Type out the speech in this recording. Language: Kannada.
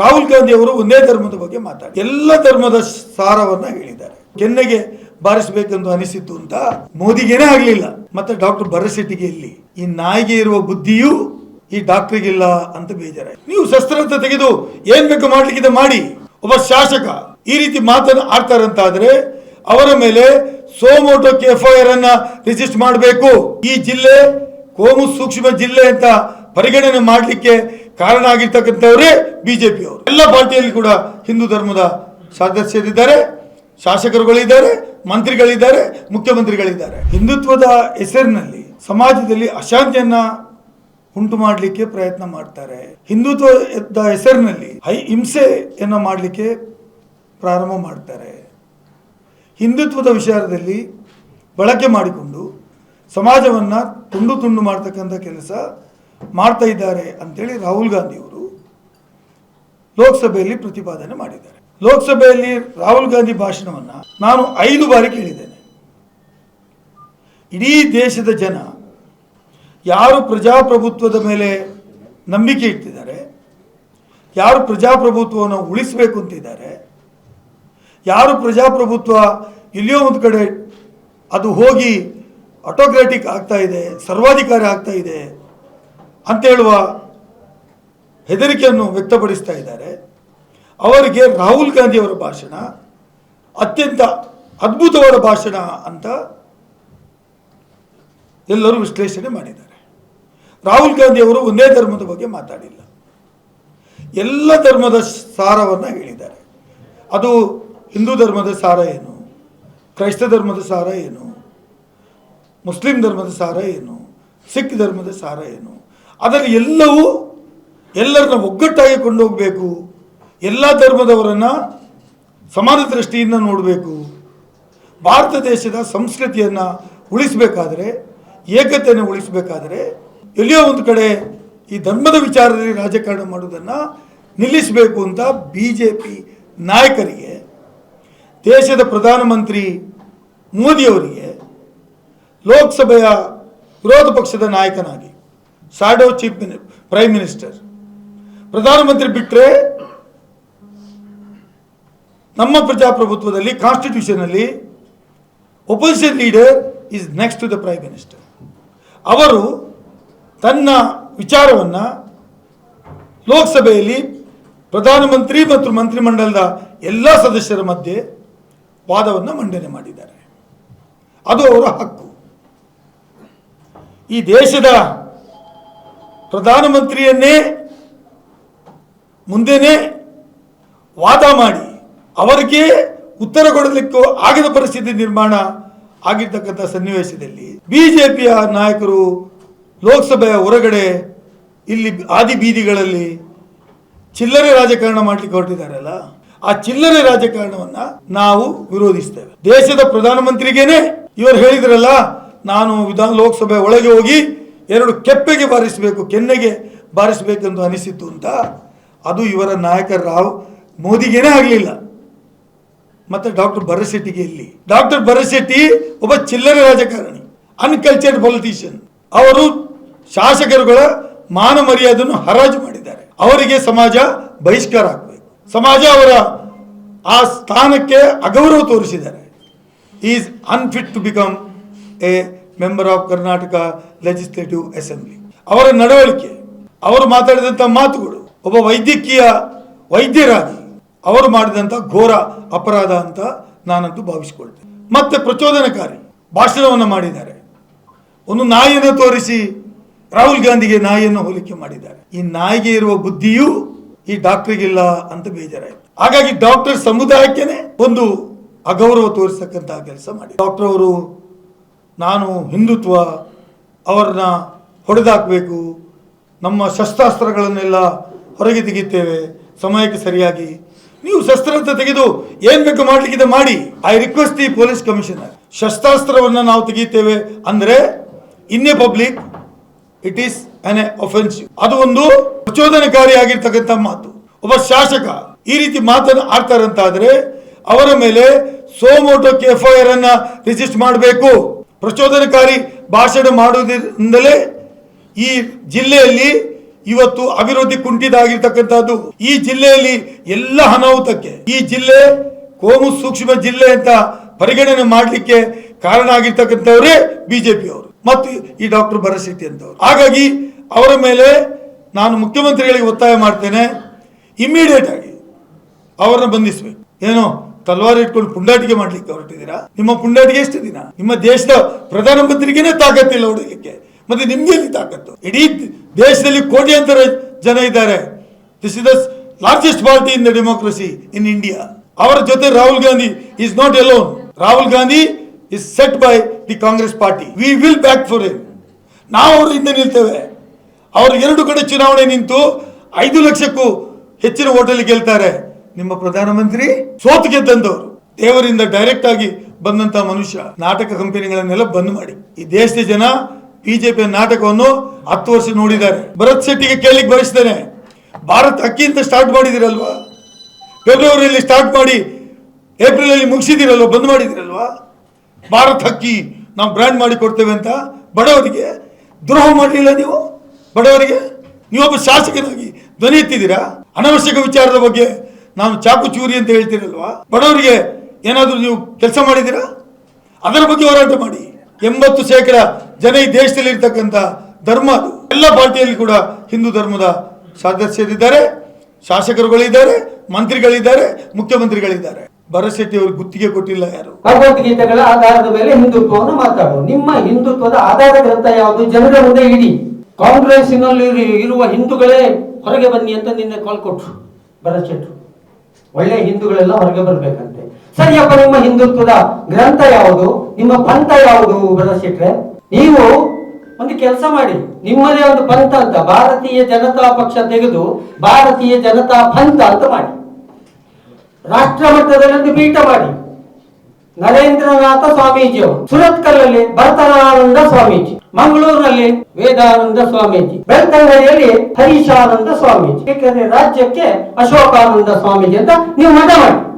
ರಾಹುಲ್ ಗಾಂಧಿ ಅವರು ಒಂದೇ ಧರ್ಮದ ಬಗ್ಗೆ ಮಾತಾಡಿ. ಎಲ್ಲ ಧರ್ಮದ ಸಾರವನ್ನ ಹೇಳಿದ್ದಾರೆ. ಕೆನ್ನೆಗೆ ಬಾರಿಸಬೇಕೆಂದು ಅನಿಸಿತ್ತು ಅಂತ ಮೋದಿಗೇನೇ ಆಗಲಿಲ್ಲ. ಮತ್ತೆ ಡಾಕ್ಟರ್ ಭರಶೆಟ್ಟಿಗೆ ಇಲ್ಲಿ ಈ ನಾಯಿಗೆ ಇರುವ ಬುದ್ಧಿಯು ಈ ಡಾಕ್ಟರ್ಗಿಲ್ಲ ಅಂತ ಬೇಜಾರಾಯ್ತು. ನೀವು ಶಸ್ತ್ರಾಸ್ತ್ರ ತೆಗೆದು ಏನ್ ಬೇಕು ಮಾಡ್ಲಿಕ್ಕಿದೆ ಮಾಡಿ. ಒಬ್ಬ ಶಾಸಕ ಈ ರೀತಿ ಮಾತನ್ನು ಆಡ್ತಾರಂತಾದ್ರೆ ಅವರ ಮೇಲೆ ಸೋಮೋಟೋ ಎಫ್ಐಆರ್ ಅನ್ನ ರಿಜಿಸ್ಟರ್ ಮಾಡಬೇಕು. ಈ ಜಿಲ್ಲೆ ಕೋಮು ಸೂಕ್ಷ್ಮ ಜಿಲ್ಲೆ ಅಂತ ಪರಿಗಣನೆ ಮಾಡಲಿಕ್ಕೆ ಕಾರಣ ಆಗಿರ್ತಕ್ಕಂಥವರೇ ಬಿಜೆಪಿ ಅವರು ಎಲ್ಲ ಪಾರ್ಟಿಯಲ್ಲಿ ಕೂಡ ಹಿಂದೂ ಧರ್ಮದ ಸದಸ್ಯರಿದ್ದಾರೆ, ಶಾಸಕರುಗಳಿದ್ದಾರೆ, ಮಂತ್ರಿಗಳಿದ್ದಾರೆ, ಮುಖ್ಯಮಂತ್ರಿಗಳಿದ್ದಾರೆ. ಹಿಂದುತ್ವದ ಹೆಸರಿನಲ್ಲಿ ಸಮಾಜದಲ್ಲಿ ಅಶಾಂತಿಯನ್ನ ಉಂಟು ಮಾಡಲಿಕ್ಕೆ ಪ್ರಯತ್ನ ಮಾಡ್ತಾರೆ. ಹಿಂದುತ್ವದ ಹೆಸರಿನಲ್ಲಿ ಹೈ ಹಿಂಸೆಯನ್ನ ಮಾಡಲಿಕ್ಕೆ ಪ್ರಾರಂಭ ಮಾಡ್ತಾರೆ. ಹಿಂದುತ್ವದ ವಿಚಾರದಲ್ಲಿ ಬಳಕೆ ಮಾಡಿಕೊಂಡು ಸಮಾಜವನ್ನು ತುಂಡು ತುಂಡು ಮಾಡ್ತಕ್ಕಂಥ ಕೆಲಸ ಮಾಡ್ತಾ ಇದ್ದಾರೆ ಅಂತೇಳಿ ರಾಹುಲ್ ಗಾಂಧಿ ಅವರು ಲೋಕಸಭೆಯಲ್ಲಿ ಪ್ರತಿಪಾದನೆ ಮಾಡಿದ್ದಾರೆ. ಲೋಕಸಭೆಯಲ್ಲಿ ರಾಹುಲ್ ಗಾಂಧಿ ಭಾಷಣವನ್ನು ನಾನು ಐದು ಬಾರಿ ಕೇಳಿದ್ದೇನೆ. ಇಡೀ ದೇಶದ ಜನ ಯಾರು ಪ್ರಜಾಪ್ರಭುತ್ವದ ಮೇಲೆ ನಂಬಿಕೆ ಇಟ್ಟಿದ್ದಾರೆ, ಯಾರು ಪ್ರಜಾಪ್ರಭುತ್ವವನ್ನು ಉಳಿಸಬೇಕು ಅಂತಿದ್ದಾರೆ, ಯಾರು ಪ್ರಜಾಪ್ರಭುತ್ವ ಇಲ್ಲಿಯೋ ಒಂದು ಕಡೆ ಅದು ಹೋಗಿ ಆಟೋಕ್ರಾಟಿಕ್ ಆಗ್ತಾ ಇದೆ, ಸರ್ವಾಧಿಕಾರಿ ಆಗ್ತಾ ಇದೆ ಅಂತ ಹೇಳುವ ಹೆದರಿಕೆಯನ್ನು ವ್ಯಕ್ತಪಡಿಸ್ತಾ ಇದ್ದಾರೆ. ಅವರಿಗೆ ರಾಹುಲ್ ಗಾಂಧಿ ಅವರ ಭಾಷಣ, ಅತ್ಯಂತ ಅದ್ಭುತವಾದ ಭಾಷಣ ಅಂತ ಎಲ್ಲರೂ ವಿಶ್ಲೇಷಣೆ ಮಾಡಿದ್ದಾರೆ. ರಾಹುಲ್ ಗಾಂಧಿ ಅವರು ಒಂದೇ ಧರ್ಮದ ಬಗ್ಗೆ ಮಾತಾಡಿಲ್ಲ. ಎಲ್ಲ ಧರ್ಮದ ಸಾರವನ್ನು ಹೇಳಿದ್ದಾರೆ. ಅದು ಹಿಂದೂ ಧರ್ಮದ ಸಾರ ಏನು? ಕ್ರೈಸ್ತ ಧರ್ಮದ ಸಾರ ಏನು? ಮುಸ್ಲಿಂ ಧರ್ಮದ ಸಾರ ಏನು? ಸಿಖ್ ಧರ್ಮದ ಸಾರ ಏನು? ಅದರಲ್ಲಿ ಎಲ್ಲವೂ ಎಲ್ಲರನ್ನ ಒಗ್ಗಟ್ಟಾಗಿ ಕೊಂಡೋಗಬೇಕು. ಎಲ್ಲ ಧರ್ಮದವರನ್ನು ಸಮಾನ ದೃಷ್ಟಿಯಿಂದ ನೋಡಬೇಕು. ಭಾರತ ದೇಶದ ಸಂಸ್ಕೃತಿಯನ್ನು ಉಳಿಸಬೇಕಾದ್ರೆ, ಏಕತೆಯನ್ನು ಉಳಿಸಬೇಕಾದ್ರೆ ಎಲ್ಲಿಯೋ ಒಂದು ಕಡೆ ಈ ಧರ್ಮದ ವಿಚಾರದಲ್ಲಿ ರಾಜಕಾರಣ ಮಾಡುವುದನ್ನು ನಿಲ್ಲಿಸಬೇಕು ಅಂತ ಬಿ ಜೆ ಪಿ ನಾಯಕರಿಗೆ, ದೇಶದ ಪ್ರಧಾನಮಂತ್ರಿ ಮೋದಿಯವರಿಗೆ, ಲೋಕಸಭೆಯ ವಿರೋಧ ಪಕ್ಷದ ನಾಯಕನಾಗಿ ಶಾಡೋ ಚೀಫ್ ಪ್ರೈಮ್ ಮಿನಿಸ್ಟರ್ ಪ್ರಧಾನಮಂತ್ರಿ ಬಿಟ್ಟರೆ ನಮ್ಮ ಪ್ರಜಾಪ್ರಭುತ್ವದಲ್ಲಿ ಕಾನ್ಸ್ಟಿಟ್ಯೂಷನಲ್ಲಿ opposition leader is next to the prime minister ಅವರು ತನ್ನ ವಿಚಾರವನ್ನು ಲೋಕಸಭೆಯಲ್ಲಿ ಪ್ರಧಾನಮಂತ್ರಿ ಮತ್ತು ಮಂತ್ರಿಮಂಡಲದ ಎಲ್ಲ ಸದಸ್ಯರ ಮಧ್ಯೆ ವಾದವನ್ನು ಮಂಡನೆ ಮಾಡಿದ್ದಾರೆ. ಅದು ಅವರ ಹಕ್ಕು. ಈ ದೇಶದ ಪ್ರಧಾನಮಂತ್ರಿಯನ್ನೇ ಮುಂದೆನೇ ವಾದ ಮಾಡಿ ಅವರಿಗೆ ಉತ್ತರ ಕೊಡಲಿಕ್ಕೂ ಆಗಿದ ಪರಿಸ್ಥಿತಿ ನಿರ್ಮಾಣ ಆಗಿರ್ತಕ್ಕಂಥ ಸನ್ನಿವೇಶದಲ್ಲಿ ಬಿಜೆಪಿಯ ನಾಯಕರು ಲೋಕಸಭೆಯ ಹೊರಗಡೆ ಇಲ್ಲಿ ಆದಿ ಬೀದಿಗಳಲ್ಲಿ ಚಿಲ್ಲರೆ ರಾಜಕಾರಣ ಮಾಡ್ಲಿಕ್ಕೆ ಹೊರಟಿದ್ದಾರಲ್ಲ, ಆ ಚಿಲ್ಲರೆ ರಾಜಕಾರಣವನ್ನು ನಾವು ವಿರೋಧಿಸ್ತೇವೆ. ದೇಶದ ಪ್ರಧಾನಮಂತ್ರಿಗೇನೆ ಇವರು ಹೇಳಿದ್ರಲ್ಲ, ನಾನು ವಿಧಾನ ಲೋಕಸಭೆ ಒಳಗೆ ಹೋಗಿ ಎರಡು ಕೆಪ್ಪೆಗೆ ಬಾರಿಸಬೇಕು, ಕೆನ್ನೆಗೆ ಬಾರಿಸಬೇಕೆಂದು ಅನಿಸಿತು ಅಂತ, ಅದು ಇವರ ನಾಯಕ ರಾವ್ ಮೋದಿಗೇನೇ ಆಗಲಿಲ್ಲ. ಮತ್ತೆ ಡಾಕ್ಟರ್ ಭರಶೆಟ್ಟಿಗೆ ಇಲ್ಲಿ ಡಾಕ್ಟರ್ ಭರಶೆಟ್ಟಿ ಒಬ್ಬ ಚಿಲ್ಲರೆ ರಾಜಕಾರಣಿ ಅನ್ಕಲ್ಚರ್ಡ್ ಪೊಲಿಟಿಷಿಯನ್ ಅವರು ಶಾಸಕರುಗಳ ಮಾನ ಮರ್ಯಾದನ್ನು ಹರಾಜು ಮಾಡಿದ್ದಾರೆ. ಅವರಿಗೆ ಸಮಾಜ ಬಹಿಷ್ಕಾರ ಆಗಬೇಕು. ಸಮಾಜ ಅವರ ಆ ಸ್ಥಾನಕ್ಕೆ ಅಗೌರವ ತೋರಿಸಿದ್ದಾರೆ. Is unfit to become a member of Karnataka legislative assembly ಅವರ ನಡವಳಿಕೆ, ಅವರು ಮಾತಾಡಿದಂಥ ಮಾತುಗಳು, ಒಬ್ಬ ವೈದ್ಯಕೀಯ ವೈದ್ಯರಾಗಿ ಅವರು ಮಾಡಿದಂಥ ಘೋರ ಅಪರಾಧ ಅಂತ ನಾನಂತೂ ಭಾವಿಸಿಕೊಳ್ತೇನೆ. ಮತ್ತೆ ಪ್ರಚೋದನಕಾರಿ ಭಾಷಣವನ್ನು ಮಾಡಿದ್ದಾರೆ. ಒಂದು ನಾಯಿಯನ್ನು ತೋರಿಸಿ ರಾಹುಲ್ ಗಾಂಧಿಗೆ ನಾಯಿಯನ್ನು ಹೋಲಿಕೆ ಮಾಡಿದ್ದಾರೆ. ಈ ನಾಯಿಗೆ ಇರುವ ಬುದ್ಧಿಯು ಈ ಡಾಕ್ಟರ್ಗಿಲ್ಲ ಅಂತ ಬೇಜಾರಾಯಿತು. ಹಾಗಾಗಿ ಡಾಕ್ಟರ್ ಸಮುದಾಯಕ್ಕೇನೆ ಒಂದು ಅಗೌರವ ತೋರಿಸತಕ್ಕಂತಹ ಕೆಲಸ ಮಾಡಿ ಡಾಕ್ಟರ್ ಅವರು ನಾನು ಹಿಂದುತ್ವ ಅವರನ್ನ ಹೊಡೆದಾಕಬೇಕು. ನಮ್ಮ ಶಸ್ತ್ರಾಸ್ತ್ರಗಳನ್ನೆಲ್ಲ ಹೊರಗೆ ತೆಗೆಯುತ್ತೇವೆ. ಸಮಯಕ್ಕೆ ಸರಿಯಾಗಿ. ನೀವು ಶಸ್ತ್ರ ಅಂತ ತೆಗೆದು ಏನ್ ಬೇಕು ಮಾಡಲಿಕ್ಕಿದೆ ಮಾಡಿ. I request the police commissioner ಶಸ್ತ್ರಾಸ್ತ್ರವನ್ನು ನಾವು ತೆಗಿತೇವೆ ಅಂದ್ರೆ a public it is an offensive ಅದು ಒಂದು ಪ್ರಚೋದನಕಾರಿಯಾಗಿರ್ತಕ್ಕಂಥ ಮಾತು. ಒಬ್ಬ ಶಾಸಕ ಈ ರೀತಿ ಮಾತನ್ನು ಆಡ್ತಾರಂತಾದ್ರೆ ಅವರ ಮೇಲೆ ಸೋಮೋಟೋ ಎಫ್ಐಆರ್ ಅನ್ನ ರಿಜಿಸ್ಟರ್ ಮಾಡಬೇಕು. ಪ್ರಚೋದನಕಾರಿ ಭಾಷಣ ಮಾಡುವುದರಿಂದಲೇ ಈ ಜಿಲ್ಲೆಯಲ್ಲಿ ಇವತ್ತು ಅಭಿವೃದ್ಧಿ ಕುಂಠಿತಾಗಿರ್ತಕ್ಕಂಥದ್ದು ಈ ಜಿಲ್ಲೆಯಲ್ಲಿ ಎಲ್ಲ ಅನಾಹುತಕ್ಕೆ, ಈ ಜಿಲ್ಲೆ ಕೋಮು ಸೂಕ್ಷ್ಮ ಜಿಲ್ಲೆ ಅಂತ ಪರಿಗಣನೆ ಮಾಡಲಿಕ್ಕೆ ಕಾರಣ ಆಗಿರ್ತಕ್ಕಂಥವರೇ ಬಿಜೆಪಿಯವರು ಮತ್ತು ಈ ಡಾಕ್ಟರ್ ಭರಶೆಟ್ಟಿ ಅಂತವರು. ಹಾಗಾಗಿ ಅವರ ಮೇಲೆ ನಾನು ಮುಖ್ಯಮಂತ್ರಿಗಳಿಗೆ ಒತ್ತಾಯ ಮಾಡ್ತೇನೆ. ಇಮ್ಮಿಡಿಯೇಟ್ ಆಗಿ ಅವರನ್ನ ಬಂಧಿಸಬೇಕು. ಏನು? ತಲವಾರು ಇಟ್ಕೊಂಡು ಪುಂಡಾಟಿಕೆ ಮಾಡ್ಲಿಕ್ಕೆ ಹೊರಟಿದ್ದೀರಾ? ನಿಮ್ಮ ಪುಂಡಾಟಿಗೆ ಎಷ್ಟು ದಿನ? ನಿಮ್ಮ ದೇಶದ ಪ್ರಧಾನಮಂತ್ರಿಗೇನೆ ತಾಕತ್ತಿಲ್ಲ ಹುಡುಗಕ್ಕೆ. ಮತ್ತೆ ನಿಮ್ಗೆ ಎಲ್ಲಿ ತಾಕತ್ತು? ಇಡೀ ದೇಶದಲ್ಲಿ ಕೋಟ್ಯಾಂತರ ಜನ ಇದ್ದಾರೆ. This is the largest party in the democracy in India ಅವರ ಜೊತೆ Rahul Gandhi is not alone Rahul Gandhi is set by the Congress party we will back for him ನಾವು ಅವ್ರ ಹಿಂದೆ ನಿಲ್ತೇವೆ. ಅವರು ಎರಡು ಕಡೆ ಚುನಾವಣೆ ನಿಂತು ಐದು ಲಕ್ಷಕ್ಕೂ ಹೆಚ್ಚಿನ ಓಟಲ್ಲಿ ಗೆಲ್ತಾರೆ. ನಿಮ್ಮ ಪ್ರಧಾನಮಂತ್ರಿ? ಸೋತು ಗೆದ್ದಂತವರು ದೇವರಿಂದ ಡೈರೆಕ್ಟ್ ಆಗಿ ಬಂದಂತ ಮನುಷ್ಯ. ನಾಟಕ ಕಂಪನಿಗಳನ್ನೆಲ್ಲ ಬಂದ್ ಮಾಡಿ. ಈ ದೇಶದ ಜನ ಬಿಜೆಪಿ ನಾಟಕವನ್ನು ಹತ್ತು ವರ್ಷ ನೋಡಿದ್ದಾರೆ. ಭರತ್ ಶೆಟ್ಟಿಗೆ ಕೇಳಿಕ್ ಬಯಸ್ತೇನೆ. ಭಾರತ್ ಅಕ್ಕಿ ಅಂತ ಸ್ಟಾರ್ಟ್ ಮಾಡಿದಿರಲ್ವಾ? ಫೆಬ್ರವರಿಯಲ್ಲಿ ಸ್ಟಾರ್ಟ್ ಮಾಡಿ ಏಪ್ರಿಲ್ ಅಲ್ಲಿ ಮುಗಿಸಿದಿರಲ್ವಾ? ಬಂದ್ ಮಾಡಿದಿರಲ್ವಾ? ಭಾರತ್ ಹಕ್ಕಿ ನಾವು ಬ್ರ್ಯಾಂಡ್ ಮಾಡಿ ಕೊಡ್ತೇವೆ ಅಂತ ಬಡವರಿಗೆ ದ್ರೋಹ ಮಾಡಲಿಲ್ಲ ನೀವು? ಬಡವರಿಗೆ? ನೀವೊಬ್ಬ ಶಾಸಕನಾಗಿ ಧ್ವನಿ ಎತ್ತಿದ್ದೀರಾ? ಅನವಶ್ಯಕ ವಿಚಾರದ ಬಗ್ಗೆ ನಾನು ಚಾಕು ಚೂರಿ ಅಂತ ಹೇಳ್ತೀರಲ್ವಾ? ಬಡವರಿಗೆ ಏನಾದರೂ ನೀವು ಕೆಲಸ ಮಾಡಿದ್ದೀರಾ? ಅದರ ಬಗ್ಗೆ ಹೋರಾಟ ಮಾಡಿ. ಎಂಬತ್ತು ಶೇಕಡ ಜನ ಈ ದೇಶದಲ್ಲಿ ಇರ್ತಕ್ಕಂಥ ಧರ್ಮ ಅದು. ಎಲ್ಲ ಪಾರ್ಟಿಯಲ್ಲಿ ಕೂಡ ಹಿಂದೂ ಧರ್ಮದ ಸದಸ್ಯರಿದ್ದಾರೆ, ಶಾಸಕರುಗಳಿದ್ದಾರೆ, ಮಂತ್ರಿಗಳಿದ್ದಾರೆ, ಮುಖ್ಯಮಂತ್ರಿಗಳಿದ್ದಾರೆ. ಭರಶೆಟ್ಟಿ ಅವರು ಗುತ್ತಿಗೆ ಕೊಟ್ಟಿಲ್ಲ ಯಾರು? ಭಗವದ್ಗೀತೆಗಳ ಆಧಾರದ ಮೇಲೆ ಹಿಂದುತ್ವವನ್ನು ಮಾತಾಡು ನಿಮ್ಮ ಹಿಂದುತ್ವದ ಆಧಾರ ಗ್ರಂಥ ಯಾವುದು? ಜನರ ಮುಂದೆ ಇಡಿ. ಕಾಂಗ್ರೆಸ್ಸಿನಲ್ಲಿ ಇರುವ ಹಿಂದೂಗಳೇ ಹೊರಗೆ ಬನ್ನಿ ಅಂತ ನಿನ್ನೆ ಕಾಲ್ ಕೊಟ್ರು ಭರತ್ ಶೆಟ್ರು ಒಳ್ಳೆ ಹಿಂದೂಗಳೆಲ್ಲ ಹೊರಗೆ ಬರ್ಬೇಕಂತೆ. ಸರಿಯಪ್ಪ ನಿಮ್ಮ ಹಿಂದುತ್ವದ ಗ್ರಂಥ ಯಾವುದು? ನಿಮ್ಮ ಪಂಥ ಯಾವುದು ಬರಸಿಟ್ರೆ ನೀವು ಒಂದು ಕೆಲಸ ಮಾಡಿ. ನಿಮ್ಮದೇ ಒಂದು ಪಂಥ ಅಂತ, ಭಾರತೀಯ ಜನತಾ ಪಕ್ಷ ತೆಗೆದು ಭಾರತೀಯ ಜನತಾ ಪಂಥ ಅಂತ ಮಾಡಿ. ರಾಷ್ಟ್ರ ಮಟ್ಟದಲ್ಲಿ ಒಂದು ಪೀಠ ಮಾಡಿ. ನರೇಂದ್ರನಾಥ ಸ್ವಾಮೀಜಿಯವರು ಸುರತ್ಕಲ್ ಅಲ್ಲಿ ಭರತನಾನಂದ ಸ್ವಾಮೀಜಿ, ಮಂಗಳೂರಿನಲ್ಲಿ ವೇದಾನಂದ ಸ್ವಾಮೀಜಿ. ಬೆಳ್ತಂಗಡಿಯಲ್ಲಿ ಹರೀಶಾನಂದ ಸ್ವಾಮೀಜಿ. ಏಕೆಂದ್ರೆ ರಾಜ್ಯಕ್ಕೆ ಅಶೋಕಾನಂದ ಸ್ವಾಮೀಜಿ ಅಂತ ನೀವು ಮಠ ಮಾಡಿ